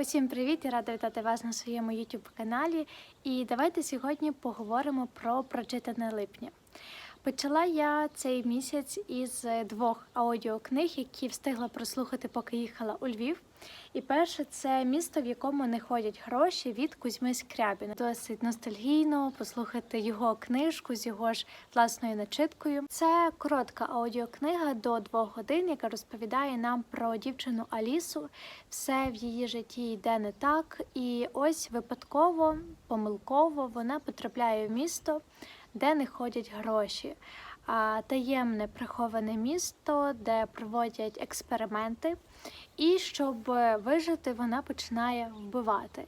Усім привіт! Я рада вітати вас на своєму youtube каналі. І давайте сьогодні поговоримо про прочитане липня. Почала я цей місяць із двох аудіокниг, які встигла прослухати, поки їхала у Львів. І перше це місто, в якому не ходять гроші від Кузьми Скрябіна. Досить ностальгійно послухати його книжку з його ж власною начиткою. Це коротка аудіокнига до двох годин, яка розповідає нам про дівчину Алісу. Все в її житті йде не так, і ось випадково, помилково вона потрапляє в місто, де не ходять гроші. Таємне приховане місто, де проводять експерименти, і щоб вижити, вона починає вбивати.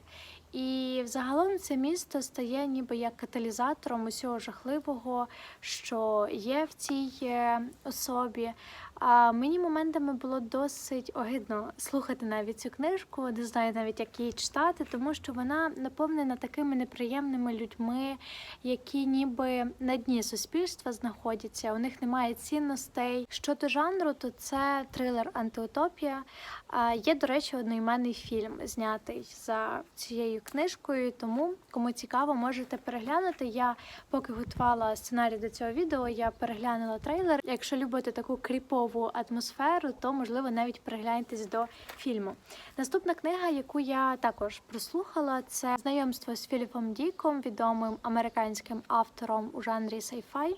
І взагалом це місто стає ніби як каталізатором усього жахливого, що є в цій е, особі. А мені моментами було досить огидно слухати навіть цю книжку, не знаю навіть як її читати, тому що вона наповнена такими неприємними людьми, які ніби на дні суспільства знаходяться. У них немає цінностей. Щодо жанру, то це трилер антиутопія. Є, до речі, одноіменний фільм знятий за цією книжкою. Тому кому цікаво, можете переглянути. Я поки готувала сценарій до цього відео, я переглянула трейлер. Якщо любите таку кріпову атмосферу, то можливо навіть перегляньтесь до фільму. Наступна книга, яку я також прослухала, це знайомство з Філіпом Діком, відомим американським автором у жанрі sci-fi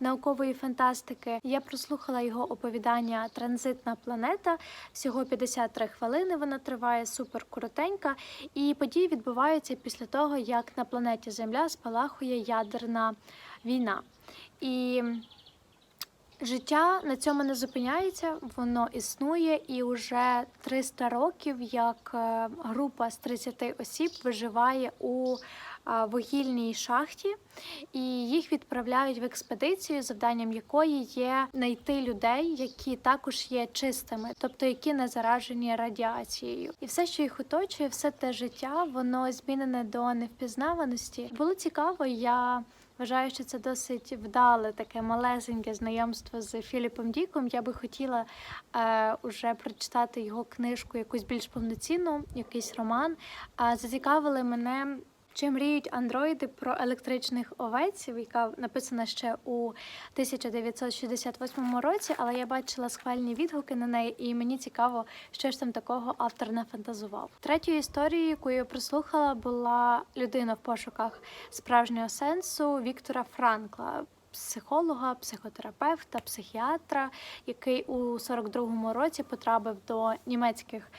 наукової фантастики. Я прослухала його оповідання Транзитна планета. Всього 53 хвилини. Вона триває супер коротенька, і події відбуваються після того, як на планеті Земля спалахує ядерна війна. І Життя на цьому не зупиняється, воно існує, і вже 300 років як е, група з 30 осіб виживає у вугільній шахті, і їх відправляють в експедицію, завданням якої є знайти людей, які також є чистими, тобто які не заражені радіацією. І все, що їх оточує, все те життя, воно змінене до невпізнаваності. Було цікаво, я. Вважаю, що це досить вдале таке малесеньке знайомство з Філіпом Діком. Я би хотіла е, уже прочитати його книжку, якусь більш повноцінну, якийсь роман. Е, зацікавили мене. Чи мріють андроїди про електричних овець, яка написана ще у 1968 році, але я бачила схвальні відгуки на неї, і мені цікаво, що ж там такого автор нафантазував. Третьою історією, яку я прослухала, була людина в пошуках справжнього сенсу Віктора Франкла. Психолога, психотерапевта, психіатра, який у 42-му році потрапив до німецьких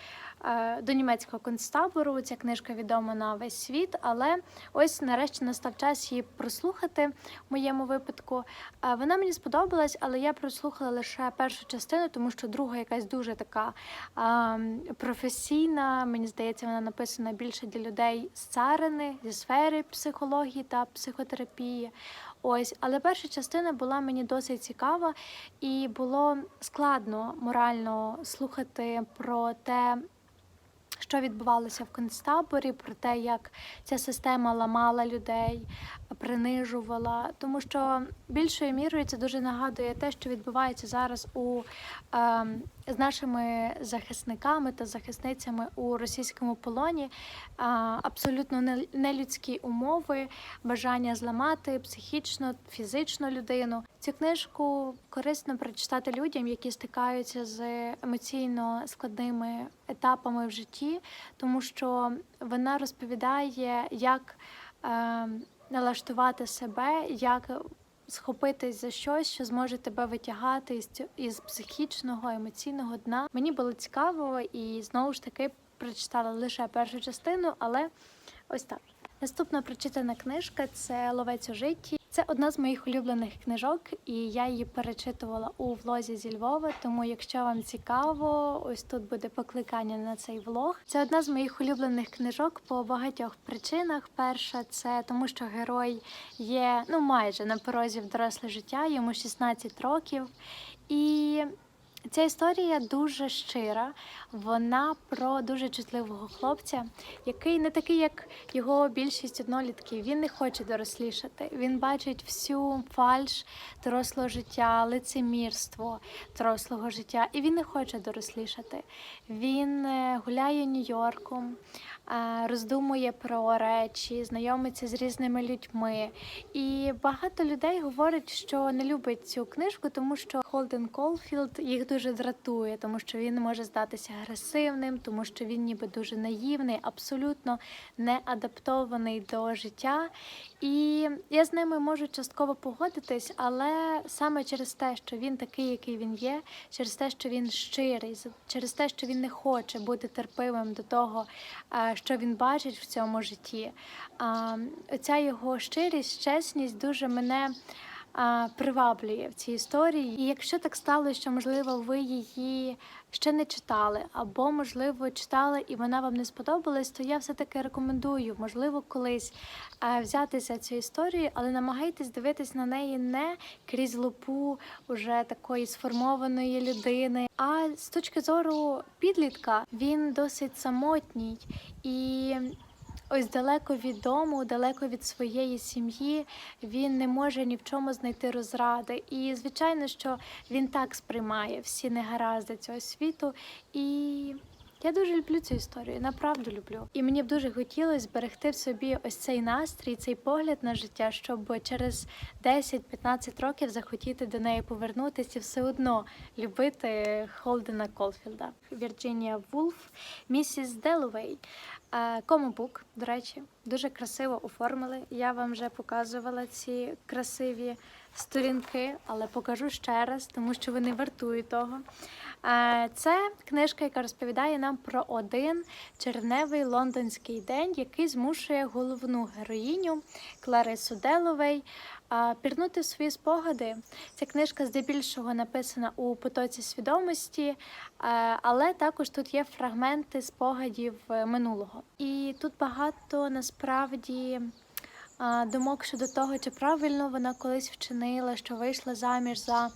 до німецького концтабору. Ця книжка відома на весь світ, але ось нарешті настав час її прослухати в моєму випадку. Е, Вона мені сподобалась, але я прослухала лише першу частину, тому що друга якась дуже така е, професійна. Мені здається, вона написана більше для людей з царини, зі сфери психології та психотерапії. Ось, але перша частина була мені досить цікава, і було складно морально слухати про те, що відбувалося в концтаборі, про те, як ця система ламала людей, принижувала. Тому що більшою мірою це дуже нагадує те, що відбувається зараз у е, з нашими захисниками та захисницями у російському полоні. Абсолютно нелюдські умови, бажання зламати психічно, фізично людину. Цю книжку корисно прочитати людям, які стикаються з емоційно складними етапами в житті, тому що вона розповідає, як е, налаштувати себе, як схопитись за щось, що зможе тебе витягати із, із психічного, емоційного дна. Мені було цікаво і знову ж таки прочитала лише першу частину, але ось так. Наступна прочитана книжка це Ловець у житті. Це одна з моїх улюблених книжок, і я її перечитувала у влозі зі Львова. Тому, якщо вам цікаво, ось тут буде покликання на цей влог. Це одна з моїх улюблених книжок по багатьох причинах. Перша це тому, що герой є ну майже на порозі в доросле життя, йому 16 років, і Ця історія дуже щира. Вона про дуже чутливого хлопця, який не такий, як його більшість однолітків. Він не хоче дорослішати. Він бачить всю фальш дорослого життя, лицемірство дорослого життя, і він не хоче дорослішати. Він е, гуляє Нью-Йорком, роздумує про речі, знайомиться з різними людьми. І багато людей говорять, що не любить цю книжку, тому що Холден Колфілд їх дуже дратує, тому що він може здатися агресивним, тому що він ніби дуже наївний, абсолютно не адаптований до життя. І я з ними можу частково погодитись, але саме через те, що він такий, який він є, через те, що він щирий, через те, що він не хоче бути терпимим до того, що він бачить в цьому житті. Оця його щирість, чесність дуже мене приваблює в цій історії. І якщо так сталося, що можливо ви її ще не читали, або можливо читали і вона вам не сподобалась, то я все таки рекомендую, можливо, колись е, взятися цю історію, але намагайтесь дивитись на неї не крізь лупу уже такої сформованої людини. А з точки зору підлітка він досить самотній і. Ось далеко від дому, далеко від своєї сім'ї, він не може ні в чому знайти розради. І звичайно, що він так сприймає всі негаразди цього світу. І я дуже люблю цю історію, направду люблю. І мені б дуже хотілося зберегти в собі ось цей настрій, цей погляд на життя, щоб через 10-15 років захотіти до неї повернутися і все одно любити Холдена Колфілда. Вірджинія Вулф, місіс Деловей. Комобук, до речі, дуже красиво оформили. Я вам вже показувала ці красиві сторінки, але покажу ще раз, тому що вони вартують того. Е, Це книжка, яка розповідає нам про один червневий лондонський день, який змушує головну героїню Кларису Деловей пірнути свої спогади. Ця книжка здебільшого написана у потоці свідомості, е, але також тут є фрагменти спогадів е, минулого. І тут багато насправді. Думок щодо того, чи правильно вона колись вчинила, що вийшла заміж за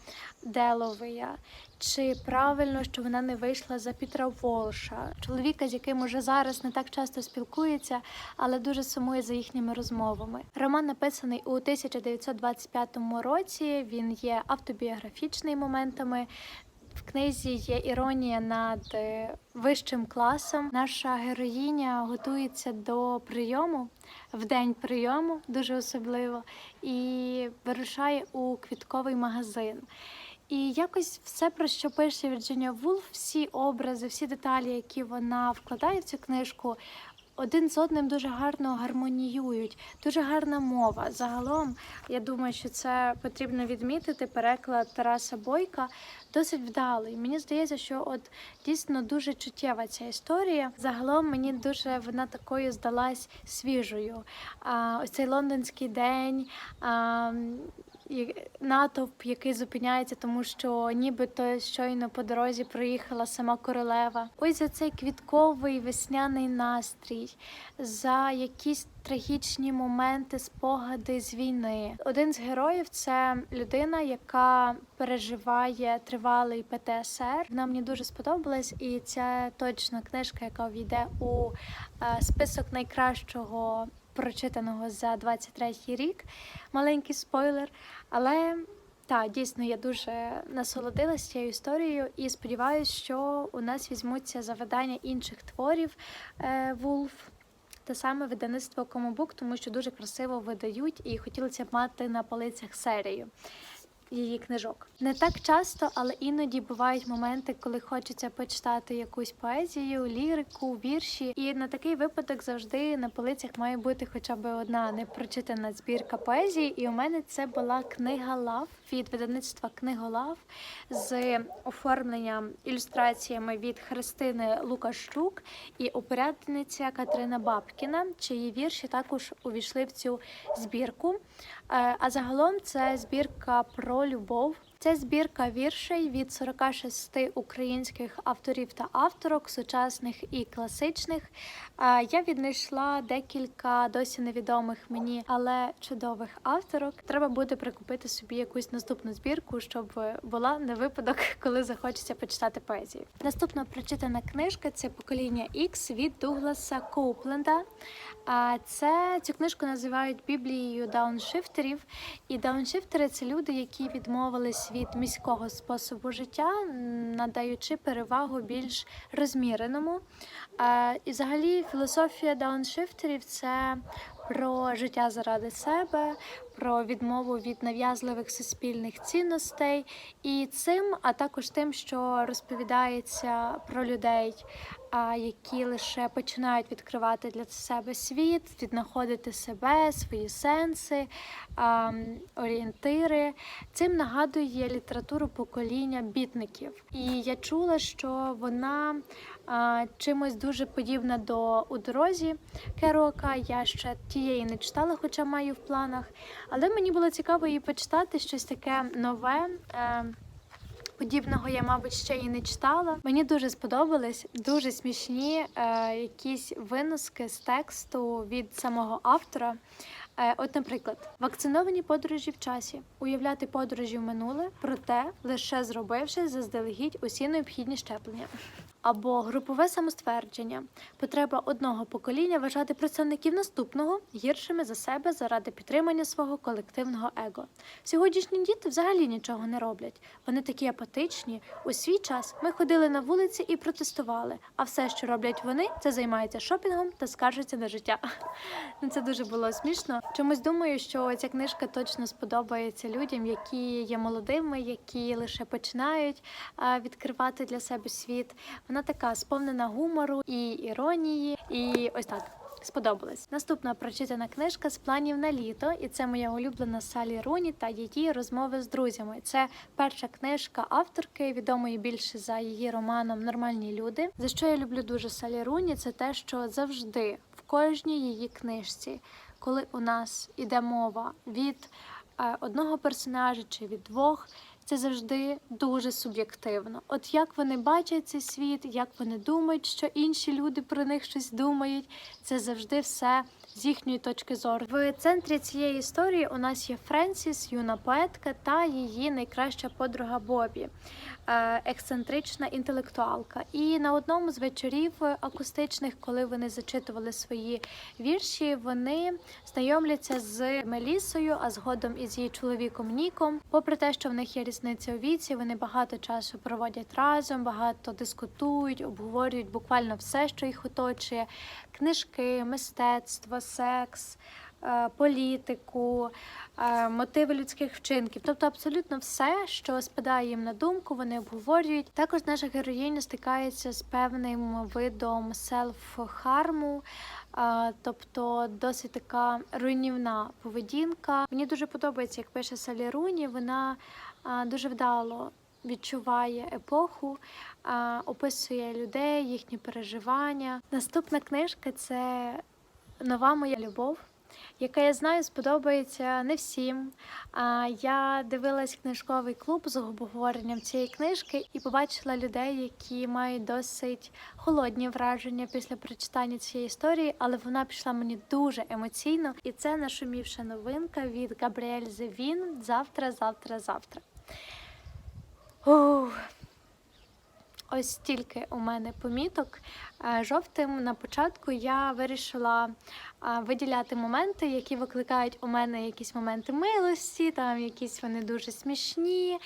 Деловея, чи правильно, що вона не вийшла за Пітра Волша, чоловіка, з яким уже зараз не так часто спілкується, але дуже сумує за їхніми розмовами. Роман написаний у 1925 році. Він є автобіографічний моментами. В книзі є іронія над е, вищим класом. Наша героїня готується до прийому в день прийому, дуже особливо, і вирушає у квітковий магазин. І якось все, про що пише Вірджинія Вулф, всі образи, всі деталі, які вона вкладає в цю книжку, один з одним дуже гарно гармоніюють, дуже гарна мова. Загалом, я думаю, що це потрібно відмітити. Переклад Тараса Бойка досить вдалий. Мені здається, що от дійсно дуже чуттєва ця історія. Загалом мені дуже вона такою здалась свіжою. А, ось цей лондонський день. А, натовп, який зупиняється, тому що нібито щойно по дорозі проїхала сама королева. Ось за цей квітковий весняний настрій, за якісь трагічні моменти, спогади з війни. Один з героїв це людина, яка переживає тривалий ПТСР. Вона мені дуже сподобалась, і це точно книжка, яка війде у е, список найкращого прочитаного за 23 рік. Маленький спойлер. Але так, дійсно, я дуже насолодилася цією історією і сподіваюся, що у нас візьмуться за видання інших творів е, Вулф. Те саме видавництво Комобук, тому що дуже красиво видають і хотілося б мати на полицях серію її книжок. Не так часто, але іноді бувають моменти, коли хочеться почитати якусь поезію, лірику, вірші. І на такий випадок завжди на полицях має бути хоча б одна непрочитана збірка поезії. І у мене це була книга Лав від видавництва Книголав з оформленням ілюстраціями від Христини Лукашчук і упорядниця Катерина Бабкіна, чиї вірші також увійшли в цю збірку. Е, А загалом це збірка про любов. Це збірка віршей від 46 українських авторів та авторок, сучасних і класичних. Я віднайшла декілька досі невідомих мені, але чудових авторок. Треба буде прикупити собі якусь наступну збірку, щоб була на випадок, коли захочеться почитати поезію. Наступна прочитана книжка це покоління X від Дугласа Коупленда. А це цю книжку називають Біблією дауншифтерів. І дауншифтери це люди, які відмовились від міського способу життя, надаючи перевагу більш розміреному. Е, І взагалі філософія дауншифтерів це про життя заради себе, про відмову від нав'язливих суспільних цінностей, і цим, а також тим, що розповідається про людей, а, які лише починають відкривати для себе світ, віднаходити себе, свої сенси, орієнтири. Цим нагадує літературу покоління бітників. І я чула, що вона чимось дуже подібна до у дорозі Керока. Я ще тієї не читала, хоча маю в планах. Але мені було цікаво її почитати щось таке нове. Подібного я, мабуть, ще і не читала. Мені дуже сподобались дуже смішні е, якісь виноски з тексту від самого автора. Е, от, наприклад, вакциновані подорожі в часі, уявляти подорожі в минуле, проте лише зробивши заздалегідь усі необхідні щеплення. Або групове самоствердження, потреба одного покоління вважати представників наступного гіршими за себе заради підтримання свого колективного его. Сьогоднішні діти взагалі нічого не роблять. Вони такі апатичні. У свій час ми ходили на вулиці і протестували. А все, що роблять вони, це займаються шопінгом та скаржаться на життя. Ну, Це дуже було смішно. Чомусь думаю, що ця книжка точно сподобається людям, які є молодими, які лише починають відкривати для себе світ. Вона така сповнена гумору і іронії, і ось так. Сподобалась. Наступна прочитана книжка з планів на літо, і це моя улюблена Салі Руні та її розмови з друзями. Це перша книжка авторки, відомої більше за її романом Нормальні люди. За що я люблю дуже Салі Руні, це те, що завжди в кожній її книжці, коли у нас іде мова від е, одного персонажа чи від двох. Це завжди дуже суб'єктивно. От як вони бачать цей світ, як вони думають, що інші люди про них щось думають, це завжди все з їхньої точки зору. В центрі цієї історії у нас є Френсіс, юна поетка та її найкраща подруга Бобі, е, ексцентрична інтелектуалка. І на одному з вечорів акустичних, коли вони зачитували свої вірші, вони знайомляться з Мелісою, а згодом із її чоловіком Ніком. Попри те, що в них є різниця у віці, вони багато часу проводять разом, багато дискутують, обговорюють буквально все, що їх оточує: книжки, мистецтво, секс. е, Політику, е, мотиви людських вчинків, тобто абсолютно все, що спадає їм на думку, вони обговорюють. Також наша героїня стикається з певним видом селф-харму, е, тобто досить така руйнівна поведінка. Мені дуже подобається, як пише Салі Руні. Вона дуже вдало відчуває епоху, описує людей, їхні переживання. Наступна книжка це нова моя любов. Яка я знаю, сподобається не всім. Я дивилась книжковий клуб з обговоренням цієї книжки і побачила людей, які мають досить холодні враження після прочитання цієї історії, але вона пішла мені дуже емоційно, і це нашумівша новинка від Габріель Зевін завтра, завтра, завтра. Ух. Ось стільки у мене поміток. Е, Жовтим на початку я вирішила е, виділяти моменти, які викликають у мене якісь моменти милості, там якісь вони дуже смішні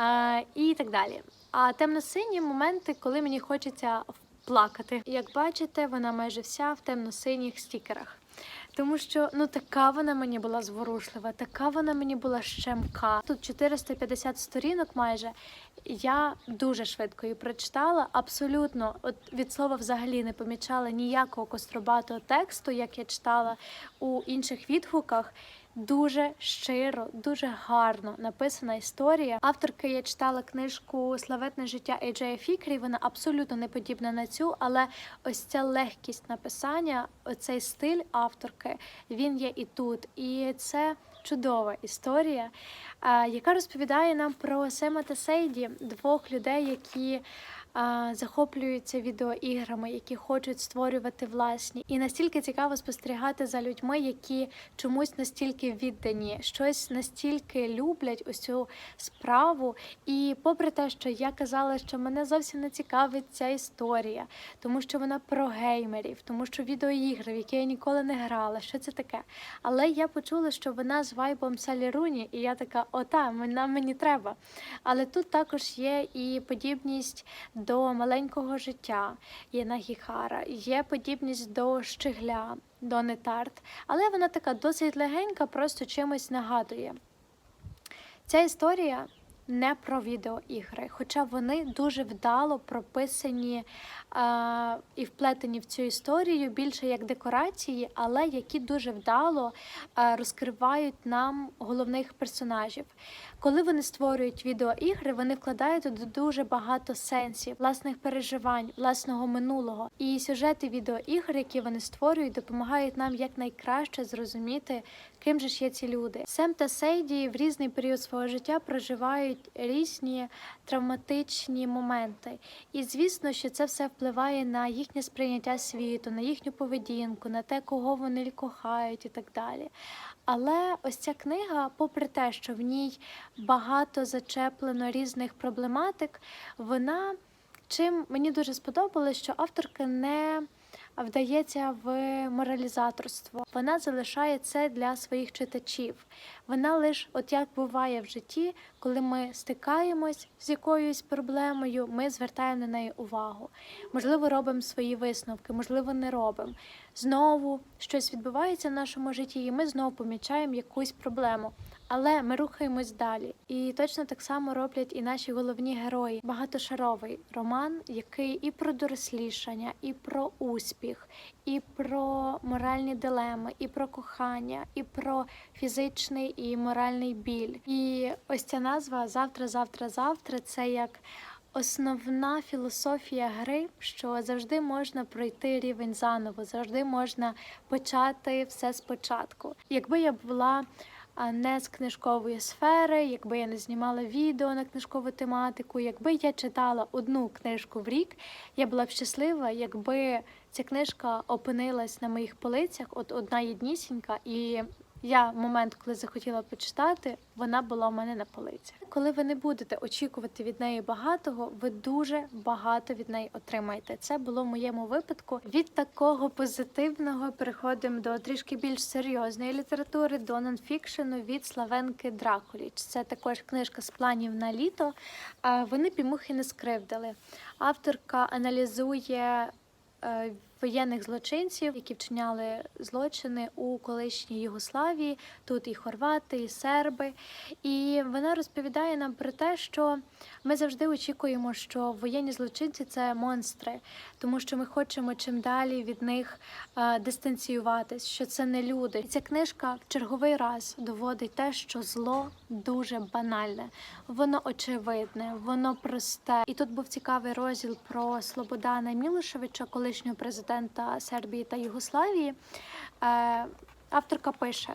е, і так далі. А темно-сині моменти, коли мені хочеться плакати. Як бачите, вона майже вся в темно-синіх стікерах. Тому що ну така вона мені була зворушлива, така вона мені була щемка. Тут 450 сторінок майже. Я дуже швидко її прочитала. Абсолютно, от від слова взагалі не помічала ніякого костробатого тексту, як я читала у інших відгуках. Дуже щиро, дуже гарно написана історія. Авторки я читала книжку Славетне життя Ейджея Фікрі. Вона абсолютно не подібна на цю, але ось ця легкість написання, оцей стиль авторки, він є і тут. І це чудова історія, яка розповідає нам про Сема та Сейді, двох людей, які захоплюються відеоіграми, які хочуть створювати власні. І настільки цікаво спостерігати за людьми, які чомусь настільки віддані, щось настільки люблять цю справу. І попри те, що я казала, що мене зовсім не цікавить ця історія, тому що вона про геймерів, тому що відеоігри, в які я ніколи не грала, що це таке. Але я почула, що вона з вайбом Салі Руні, і я така, ота, нам мені треба. Але тут також є і подібність до маленького життя Єнагіхара, є подібність до Щегля, до Нетарт, але вона така досить легенька, просто чимось нагадує. Ця історія не про відеоігри, хоча вони дуже вдало прописані а, і вплетені в цю історію більше як декорації, але які дуже вдало а, розкривають нам головних персонажів. Коли вони створюють відеоігри, вони вкладають туди дуже багато сенсів, власних переживань, власного минулого. І сюжети відеоігр, які вони створюють, допомагають нам якнайкраще зрозуміти, ким же ж є ці люди. Сем та Сейді в різний період свого життя проживають різні травматичні моменти. І звісно, що це все впливає на їхнє сприйняття світу, на їхню поведінку, на те, кого вони кохають і так далі. Але ось ця книга, попри те, що в ній багато зачеплено різних проблематик, вона чим мені дуже сподобалось, що авторка не вдається в моралізаторство. Вона залишає це для своїх читачів. Вона лише, от як буває в житті, коли ми стикаємось з якоюсь проблемою, ми звертаємо на неї увагу. Можливо, робимо свої висновки, можливо, не робимо. Знову щось відбувається в нашому житті, і ми знову помічаємо якусь проблему. Але ми рухаємось далі. І точно так само роблять і наші головні герої. Багатошаровий роман, який і про дорослішання, і про успіх, і про моральні дилеми, і про кохання, і про фізичний і моральний біль. І ось ця назва завтра, завтра, завтра це як. Основна філософія гри, що завжди можна пройти рівень заново, завжди можна почати все спочатку. Якби я була не з книжкової сфери, якби я не знімала відео на книжкову тематику, якби я читала одну книжку в рік, я була б щаслива, якби ця книжка опинилась на моїх полицях, от одна єднісінька, і я момент, коли захотіла почитати, вона була у мене на полицях. Коли ви не будете очікувати від неї багатого, ви дуже багато від неї отримаєте. Це було в моєму випадку. Від такого позитивного переходимо до трішки більш серйозної літератури, до нонфікшену від Славенки Дракуліч. Це також книжка з планів на літо. Вони пімухи не скривдили. Авторка аналізує. Воєнних злочинців, які вчиняли злочини у колишній Югославії, тут і хорвати, і серби. І вона розповідає нам про те, що ми завжди очікуємо, що воєнні злочинці це монстри, тому що ми хочемо чим далі від них е, дистанціюватись, що це не люди. Ця книжка в черговий раз доводить те, що зло дуже банальне, воно очевидне, воно просте. І тут був цікавий розділ про Слободана Мілошевича, колишнього президента Сербії та Югославії. Е, Авторка пише: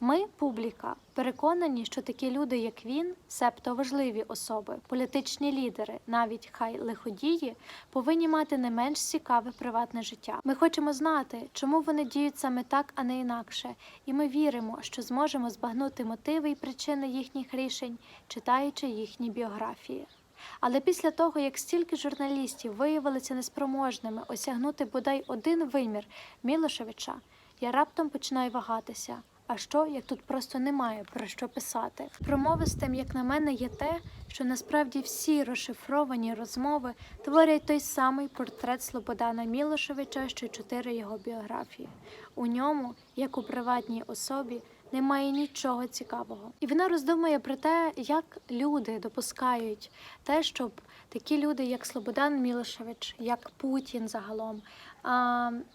ми, публіка, переконані, що такі люди, як він, себто важливі особи, політичні лідери, навіть хай лиходії, повинні мати не менш цікаве приватне життя. Ми хочемо знати, чому вони діють саме так, а не інакше, і ми віримо, що зможемо збагнути мотиви і причини їхніх рішень, читаючи їхні біографії. Але після того, як стільки журналістів виявилися неспроможними осягнути бодай один вимір Мілошевича, я раптом починаю вагатися. А що, як тут просто немає про що писати? Промовистим, як на мене, є те, що насправді всі розшифровані розмови творять той самий портрет Слободана Мілошевича, що чотири його біографії. У ньому, як у приватній особі, немає нічого цікавого. І вона роздумує про те, як люди допускають те, щоб такі люди, як Слободан Мілошевич, як Путін загалом,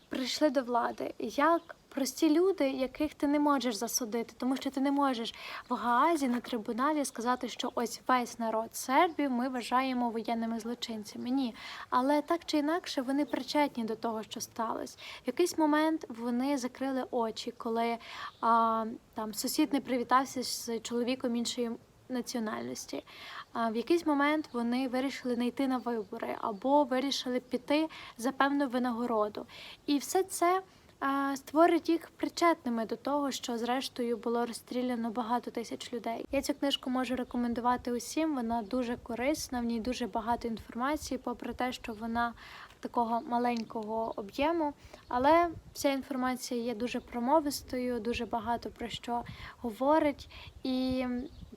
прийшли до влади, як прості люди, яких ти не можеш засудити, тому що ти не можеш в Гаазі на трибуналі сказати, що ось весь народ Сербії ми вважаємо воєнними злочинцями. Ні, але так чи інакше вони причетні до того, що сталося. В якийсь момент вони закрили очі, коли а, там сусід не привітався з чоловіком іншої національності. В якийсь момент вони вирішили не йти на вибори або вирішили піти за певну винагороду. І все це створить їх причетними до того, що зрештою було розстріляно багато тисяч людей. Я цю книжку можу рекомендувати усім. Вона дуже корисна, в ній дуже багато інформації, попри те, що вона такого маленького об'єму. Але вся інформація є дуже промовистою, дуже багато про що говорить. І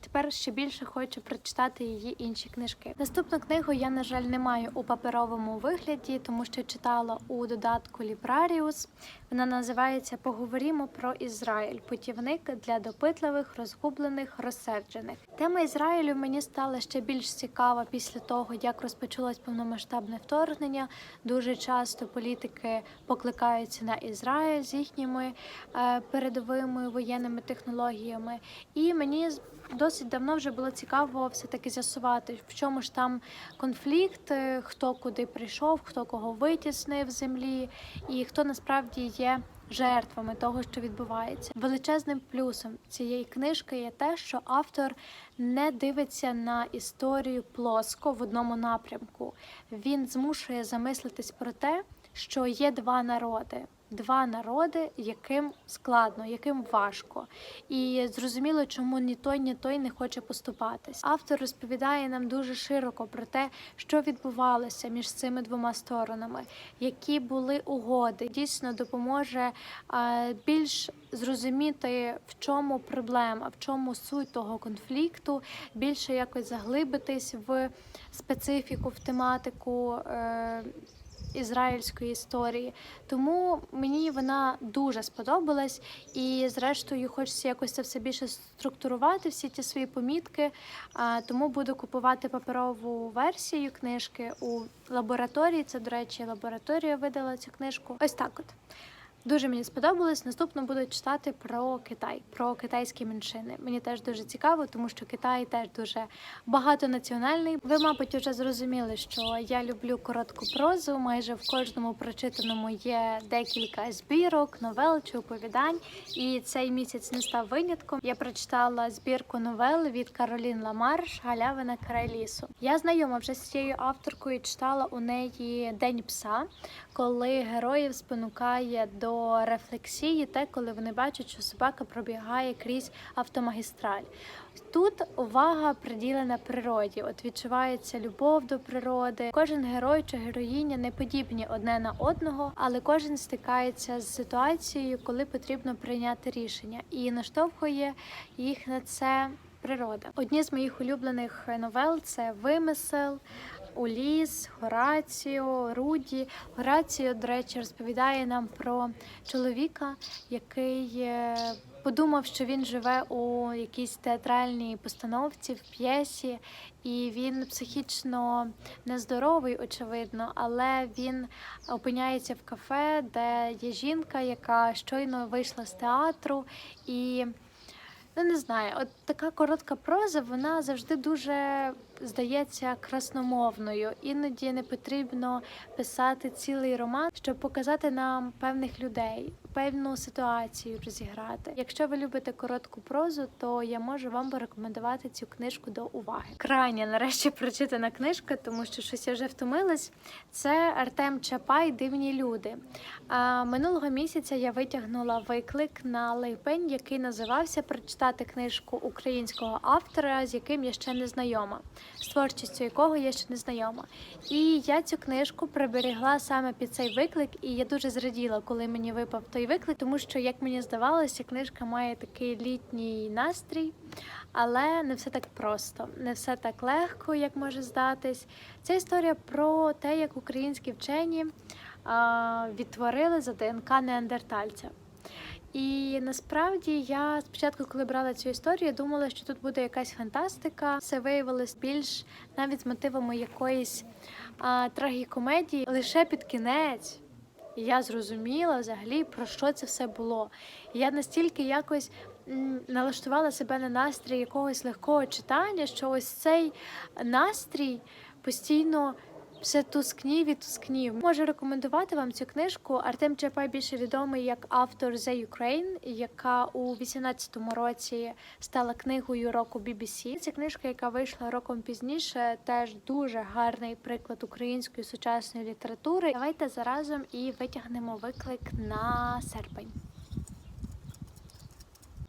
тепер ще більше хочу прочитати її інші книжки. Наступну книгу я, на жаль, не маю у паперовому вигляді, тому що читала у додатку Лібраріус. Вона називається Поговоримо про Ізраїль. Путівник для допитливих, розгублених, розсерджених. Тема Ізраїлю мені стала ще більш цікава після того, як розпочалось повномасштабне вторгнення. Дуже часто політики покликаються на Ізраїль з їхніми е, передовими воєнними технологіями. І мені досить давно вже було цікаво все-таки з'ясувати, в чому ж там конфлікт, е, хто куди прийшов, хто кого витіснив землі, і хто насправді є жертвами того, що відбувається. Величезним плюсом цієї книжки є те, що автор не дивиться на історію плоско в одному напрямку. Він змушує замислитись про те, що є два народи. Два народи, яким складно, яким важко, і зрозуміло, чому ні той, ні той не хоче поступатись. Автор розповідає нам дуже широко про те, що відбувалося між цими двома сторонами, які були угоди. Дійсно допоможе е, більш зрозуміти, в чому проблема, в чому суть того конфлікту, більше якось заглибитись в специфіку, в тематику. Ізраїльської історії. Тому мені вона дуже сподобалась, і зрештою хочеться якось це все більше структурувати, всі ті свої помітки. Тому буду купувати паперову версію книжки у лабораторії. Це, до речі, лабораторія видала цю книжку. Ось так от. Дуже мені сподобалось. Наступно буду читати про Китай, про китайські меншини. Мені теж дуже цікаво, тому що Китай теж дуже багатонаціональний. Ви, мабуть, вже зрозуміли, що я люблю коротку прозу. Майже в кожному прочитаному є декілька збірок, новел чи оповідань. І цей місяць не став винятком. Я прочитала збірку новел від Каролін Ламарш Галявина край лісу. Я знайома вже з цією авторкою. Читала у неї День пса, коли героїв спонукає до рефлексії, те, коли вони бачать, що собака пробігає крізь автомагістраль. Тут увага приділена природі. От відчувається любов до природи. Кожен герой чи героїня не подібні одне на одного, але кожен стикається з ситуацією, коли потрібно прийняти рішення, і наштовхує їх на це природа. Одні з моїх улюблених новел це вимисел. Уліс, Гораціо, Руді. Гораціо, до речі, розповідає нам про чоловіка, який е, подумав, що він живе у якійсь театральній постановці в п'єсі, і він психічно нездоровий, очевидно, але він опиняється в кафе, де є жінка, яка щойно вийшла з театру і. Ну, не знаю, от така коротка проза, вона завжди дуже здається красномовною. Іноді не потрібно писати цілий роман, щоб показати нам певних людей, певну ситуацію розіграти. Якщо ви любите коротку прозу, то я можу вам порекомендувати цю книжку до уваги. Крайня нарешті прочитана книжка, тому що щось я вже втомилась. Це Артем Чапай Дивні люди. Минулого місяця я витягнула виклик на лейпень, який називався Прочитати книжку українського автора, з яким я ще не знайома, з творчістю якого я ще не знайома. І я цю книжку приберегла саме під цей виклик, і я дуже зраділа, коли мені випав той виклик, тому що, як мені здавалося, книжка має такий літній настрій. Але не все так просто, не все так легко, як може здатись. Це історія про те, як українські вчені відтворили за ДНК неандертальця. І насправді я спочатку, коли брала цю історію, думала, що тут буде якась фантастика. Все виявилось більш навіть з мотивами якоїсь а, трагікомедії. Лише під кінець я зрозуміла взагалі, про що це все було. Я настільки якось налаштувала себе на настрій якогось легкого читання, що ось цей настрій постійно все тускнів і тускнів. Можу рекомендувати вам цю книжку. Артем Чапай більше відомий як автор The Ukraine, яка у 18-му році стала книгою року BBC. Ця книжка, яка вийшла роком пізніше, теж дуже гарний приклад української сучасної літератури. Давайте заразом і витягнемо виклик на серпень.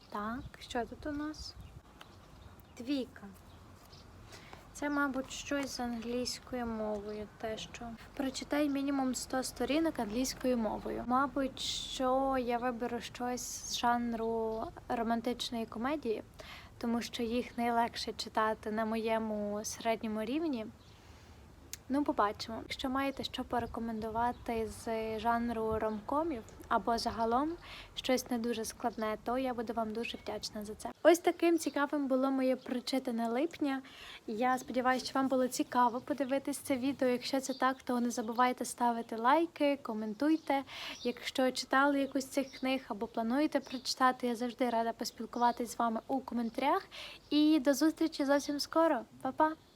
Так, що тут у нас? Двійка. Це, мабуть, щось з англійською мовою. Те, що прочитай мінімум 100 сторінок англійською мовою. Мабуть, що я виберу щось з жанру романтичної комедії, тому що їх найлегше читати на моєму середньому рівні. Ну, побачимо. Якщо маєте що порекомендувати з жанру ромкомів або загалом щось не дуже складне, то я буду вам дуже вдячна за це. Ось таким цікавим було моє прочитане липня. Я сподіваюся, що вам було цікаво подивитись це відео. Якщо це так, то не забувайте ставити лайки, коментуйте. Якщо читали якусь з цих книг або плануєте прочитати, я завжди рада поспілкуватись з вами у коментарях. І до зустрічі зовсім скоро. Па-па!